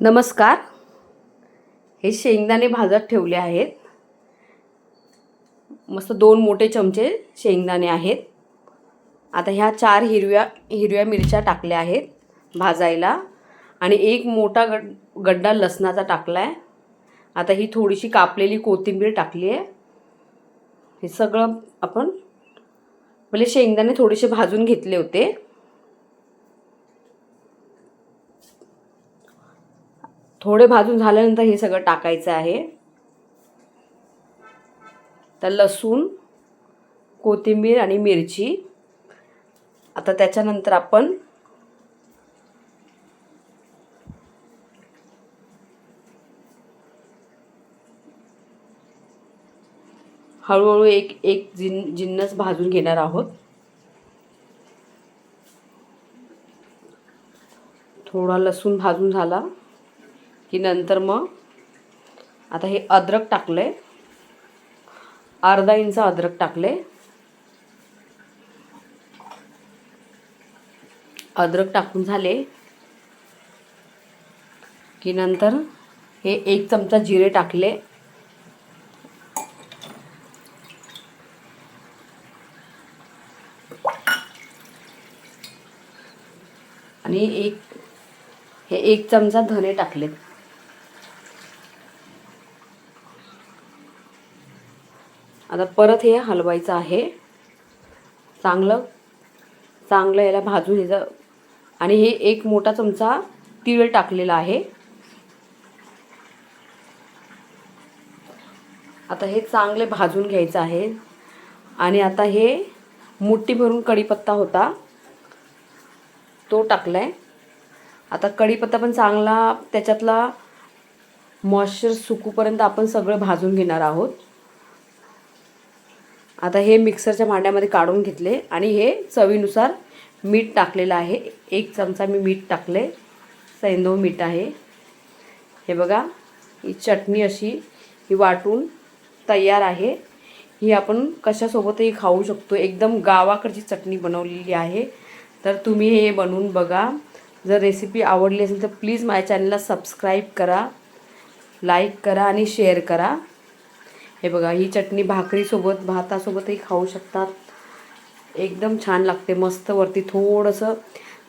नमस्कार. हे शेंगदाणे भाजत ठेवले आहेत. मस्त दोन मोठे चमचे शेंगदाणे आहेत. आता ह्या चार हिरव्या हिरव्या मिरच्या टाकल्या आहेत भाजायला आणि एक मोठा गड गड्डा लसणाचा टाकला आहे आता ही थोडीशी कापलेली कोथिंबीर टाकली आहे. हे सगळं आपण पहिले शेंगदाणे थोडेसे भाजून घेतले होते. थोडे भाजून झाल्यानंतर हे सगळं टाकायचं आहे. तर लसूण कोथिंबीर आणि मिरची. आता त्याच्यानंतर आपण हळूहळू एक एक जिन जिन्नस भाजून घेणार आहोत. थोडा लसूण भाजून झाला. की नंतर मग आता हे अद्रक टाकलं आहे अर्धा इंच अद्रक टाकले अद्रक टाकून झाले की नंतर हे एक चमचा जिरे टाकले. आणि एक हे एक चमचा धने टाकलेत. आता परत हे हलवायचं आहे. चांगलं चांगलं याला भाजून ह्याचं आणि हे एक मोठा चमचा तीळ टाकलेला आहे. आता हे चांगले भाजून घ्यायचं आहे. आणि आता हे मुठी भरून कढीपत्ता होता. तो टाकला आहे आता कढीपत्ता पण चांगला त्याच्यातला मॉइश्चर सुकूपर्यंत आपण सगळं भाजून घेणार आहोत. आता हे मिक्सरच्या भांड्यामध्ये काढून घेतले आणि हे चवीनुसार मीठ टाकलेलं आहे. एक चमचा मी मीठ टाकले. सैंदव मीठ आहे. हे बघा ही चटणी अशी ही वाटून तयार आहे. ही आपण कशासोबतही खाऊ शकतो. एकदम गावाकडची चटणी बनवलेली आहे. तर तुम्ही हे बनवून बघा. जर रेसिपी आवडली असेल तर प्लीज माझ्या चॅनलला सबस्क्राईब करा लाईक करा आणि शेअर करा. हे बघा ही चटणी भाकरीसोबत भातासोबतही खाऊ शकतात. एकदम छान लागते मस्त वरती थोडंसं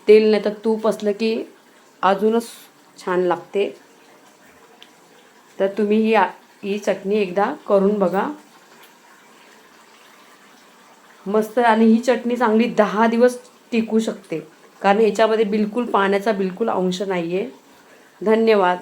तेल नाही तर तूप असलं की अजूनच छान लागते. तर तुम्ही ही ही चटणी एकदा करून बघा. मस्त आणि ही चटणी चांगली दहा दिवस टिकू शकते. कारण याच्यामध्ये बिलकुल पाण्याचा बिलकुल अंश नाही आहे धन्यवाद.